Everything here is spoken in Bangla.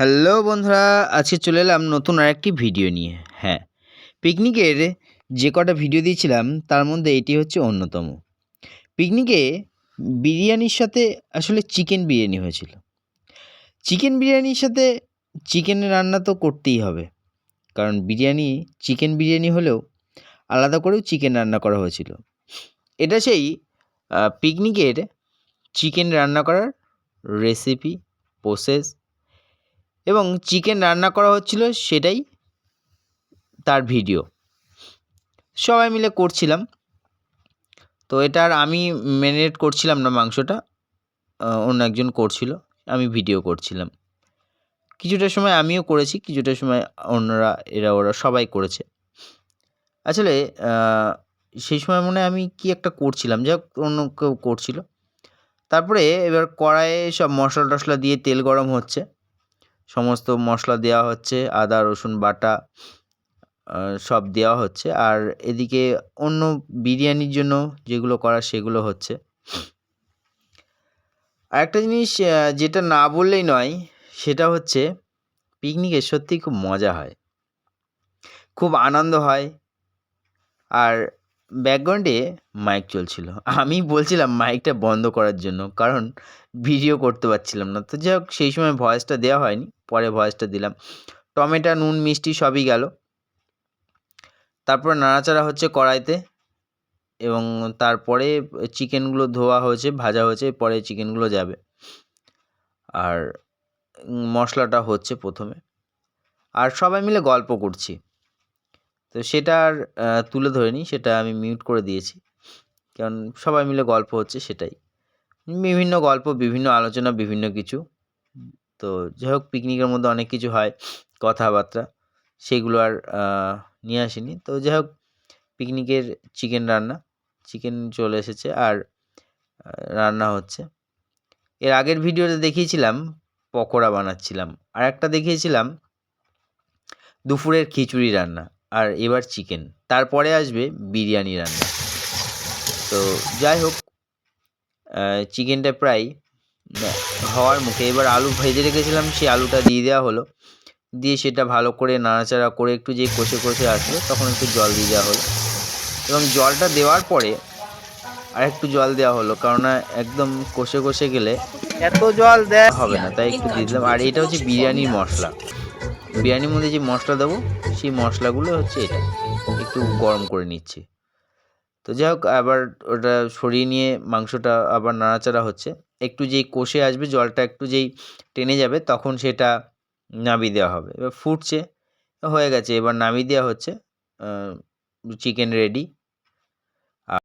হ্যালো বন্ধুরা, আজকে চলে এলাম নতুন আরেকটি ভিডিও নিয়ে। হ্যাঁ পিকনিকের যে কটা ভিডিও দিয়েছিলাম, তার মধ্যে এটি হচ্ছে অন্যতম। পিকনিকে বিরিয়ানির সাথে আসলে চিকেন বিরিয়ানি হয়েছিল। চিকেন বিরিয়ানির সাথে চিকেন রান্না তো করতেই হবে। কারণ বিরিয়ানি, চিকেন বিরিয়ানি হলেও আলাদা করেও চিকেন রান্না করা হয়েছিল। এটা সেই পিকনিকের চিকেন রান্না করার রেসিপি প্রসেস এবং চিকেন রান্না করা হচ্ছিল সেটাই তার ভিডিও। সবাই মিলে করছিলাম। তো এটার আমি ম্যারিনেট করছিলাম না মাংসটা অন্য একজন করছিল, আমি ভিডিও করছিলাম। কিছুটা সময় আমিও করেছি, কিছুটা সময় অন্যরা, এরা, ওরা সবাই করেছে। আসলে সেই সময় মনে আমি কি একটা করছিলাম হোক, অন্য কেউ করছিল। তারপরে এবার কড়াইয়ে সব মশলা টশলা দিয়ে তেল গরম হচ্ছে। সমস্ত মশলা দেওয়া হচ্ছে, আদা, রসুন, বাটা সব দেওয়া হচ্ছে। আর এদিকে অন্য বিরিয়ানির জন্য যেগুলো করা সেগুলো হচ্ছে। আরেকটা জিনিস যেটা না বললেই নয়, সেটা হচ্ছে পিকনিকে সত্যিই খুব মজা হয়। খুব আনন্দ হয়। আর ব্যাকগ্রাউন্ডে মাইক চলছিল। আমি বলছিলাম মাইকটা বন্ধ করার জন্য, কারণ ভিডিও করতে পারছিলাম না। তো যাই হোক, সেই সময় ভয়েসটা দেওয়া হয়নি, পরে ভয়েসটা দিলাম। টমেটো, নুন, মিষ্টি সবই গেল। তারপর নাড়াচাড়া হচ্ছে কড়াইতে, এবং তারপরে চিকেনগুলো ধোয়া হয়েছে, ভাজা হয়েছে, পরে চিকেনগুলো যাবে। আর মশলাটা হচ্ছে প্রথমে। আর সবাই মিলে গল্প করছি। তো সেটা আর তুলে ধরিনি সেটা আমি মিউট করে দিয়েছি। কারণ সবাই মিলে গল্প হচ্ছে সেটাই। বিভিন্ন গল্প, বিভিন্ন আলোচনা, বিভিন্ন কিছু। তো যাই হোক পিকনিকের মধ্যে অনেক কিছু হয়, কথাবার্তা। সেগুলো আর নিয়ে আসিনি। তো যাই হোক পিকনিকের চিকেন রান্না। চিকেন চলে এসেছে আর রান্না হচ্ছে। এর আগের ভিডিওতে দেখিয়েছিলাম, পকোড়া বানাচ্ছিলাম। আর একটা দেখিয়েছিলাম, দুপুরের খিচুড়ি রান্না। আর এবার চিকেন। তারপরে আসবে বিরিয়ানি রান্না। তো যাই হোক চিকেনটা প্রায় হওয়ার মুখে। এবার আলু ভেজে রেখেছিলাম সেই আলুটা দিয়ে দেওয়া হলো। দিয়ে সেটা ভালো করে নাড়াচাড়া করে একটু যেই কষে কষে আসলো তখন একটু জল দিয়ে দেওয়া হলো। এবং জলটা দেওয়ার পরে আর একটু জল দেওয়া হলো কেননা একদম কষে কষে গেলে এত জল দেওয়া হবে না তাই একটু দিয়ে দিলাম। আর এটা হচ্ছে বিরিয়ানির মশলা। বিরিয়ানির মধ্যে যে মশলা দেবো, সেই মশলাগুলো হচ্ছে এটা। একটু গরম করে নিচ্ছি। তো যাই হোক, আবার ওটা সরিয়ে নিয়ে মাংসটা আবার নাড়াচাড়া হচ্ছে। একটু যেই কষে আসবে, জলটা একটু যেই টেনে যাবে, তখন সেটা নামিয়ে দেওয়া হবে। এবার ফুটছে, হয়ে গেছে। এবার নামিয়ে দেওয়া হচ্ছে চিকেন রেডি